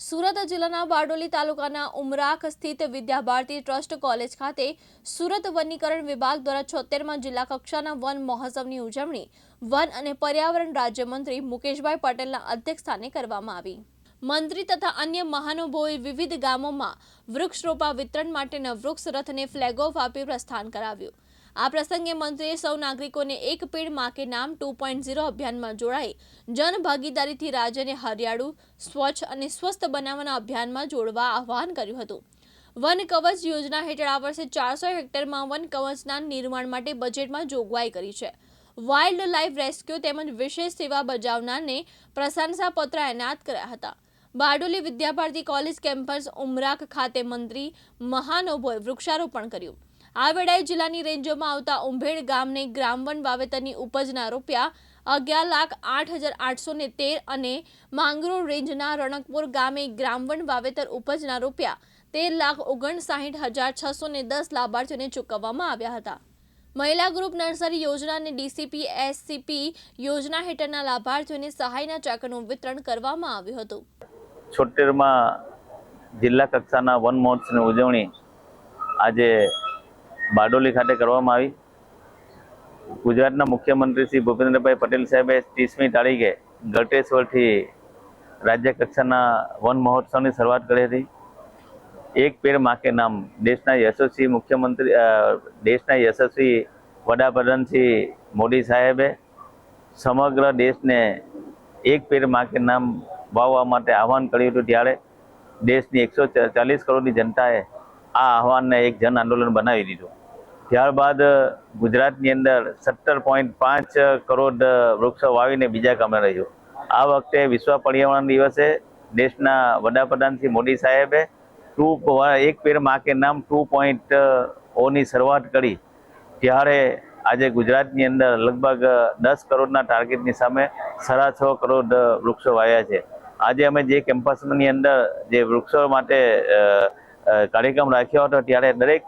સુરત જિલ્લાના બારડોલી તાલુકાના ઉમરાખ સ્થિત વિદ્યાભારતી ટ્રસ્ટ કોલેજ ખાતે સુરત વનીકરણ વિભાગ દ્વારા છોતેરમાં જિલ્લા કક્ષાના વન મહોત્સવની ઉજવણી વન અને પર્યાવરણ રાજ્યમંત્રી મુકેશભાઈ પટેલના અધ્યક્ષસ્થાને કરવામાં આવી. મંત્રી તથા અન્ય મહાનુભાવોએ વિવિધ ગામોમાં વૃક્ષરોપા વિતરણ માટેના વૃક્ષ રથને ફ્લેગ ઓફ આપી પ્રસ્થાન કરાવ્યું. આ પ્રસંગે મંત્રીએ સૌ નાગરિકોને એક પેડમાં કે નામ ટુ પોઈન્ટ ઝીરો અભિયાનમાં જોડાઈ. જન ભાગીદારીથી રાજ્યને હરિયાળુ, સ્વચ્છ અને સ્વસ્થ બનાવવાના અભિયાનમાં જોડવા આહ્વાન કર્યું હતું. વન કવચ યોજના હેઠળ આ વર્ષે ચારસો હેક્ટરમાં વન કવચના નિર્માણ માટે બજેટમાં જોગવાઈ કરી છે. વાઇલ્ડ લાઇફ રેસ્ક્યુ તેમજ વિશેષ સેવા બજાવનારને પ્રશંસાપત્ર એનાયત કર્યા હતા. બારડોલી વિદ્યાભારતી કોલેજ કેમ્પસ ઉમરાક ખાતે મંત્રી મહાનુભોએ વૃક્ષારોપણ કર્યું. આ વેળાએ જિલ્લાની રેન્જોમાં આવતા ઉંભેડ ગામને ગ્રામવન વાવેતરની ઉપજના રૂપિયા અગિયાર લાખ આઠ અને માંગરો રેન્જના રણકપુર ગામે ગ્રામવન વાવેતર ઉપજના રૂપિયા તેર લાખ ઓગણસાહીઠ લાભાર્થીઓને ચૂકવવામાં આવ્યા હતા. મહિલા ગ્રુપ નર્સરી યોજના ડીસીપી એસસીપી યોજના હેઠળના લાભાર્થીઓને સહાયના ચેકનું વિતરણ કરવામાં આવ્યું હતું. છોટેરમાં જિલ્લા કક્ષાના વન મહોત્સવની ઉજવણી આજે બારડોલી ખાતે કરવામાં આવી. ગુજરાતના મુખ્યમંત્રી શ્રી ભૂપેન્દ્રભાઈ પટેલ સાહેબે ત્રીસમી તારીખે ગળતેશ્વરથી રાજ્ય કક્ષાના વન મહોત્સવની શરૂઆત કરી હતી. એક પેર માકે નામ દેશના યશસ્વી મુખ્યમંત્રી દેશના યશસ્વી વડાપ્રધાન શ્રી મોદી સાહેબે સમગ્ર દેશને એક પેર માકે નામ વાવવા માટે આહવાન કર્યું હતું. ત્યારે દેશની એકસો ચાલીસ કરોડની જનતાએ આ આહવાનને એક જન આંદોલન બનાવી દીધું. ત્યારબાદ ગુજરાતની અંદર સત્તર પોઈન્ટ પાંચ કરોડ વૃક્ષો વાવીને બીજા કામે રહ્યું. આ વખતે વિશ્વ પર્યાવરણ દિવસે દેશના વડાપ્રધાન શ્રી મોદી સાહેબે ટુ એક પેડમાં કે નામ ટુ પોઈન્ટ ઓની શરૂઆત કરી. ત્યારે આજે ગુજરાતની અંદર લગભગ દસ કરોડના ટાર્ગેટની સામે સાડા છ કરોડ વૃક્ષો વાવ્યા છે. આજે અમે જે કેમ્પસની અંદર જે વૃક્ષો માટે કાર્યક્રમ રાખ્યો હતો ત્યારે દરેક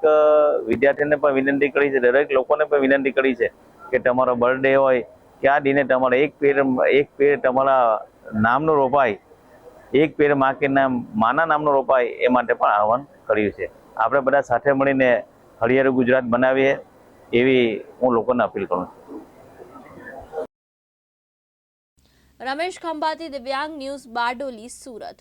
વિદ્યાર્થીને પણ વિનંતી કરી છે, દરેક લોકોને પણ વિનંતી કરી છે કે તમારો બર્થડે હોય ત્યાં દિને તમારે એક પેર એક પેર તમારા નામનું રોપાય, એક પેર માકીના માના નામનું રોપાય એ માટે પણ આહવાન કર્યું છે. આપણે બધા સાથે મળીને હરિયાળું ગુજરાત બનાવીએ એવી હું લોકોને અપીલ કરું છું. રમેશ ખંભાતી, દિવ્યાંગ ન્યૂઝ, બારડોલી, સુરત.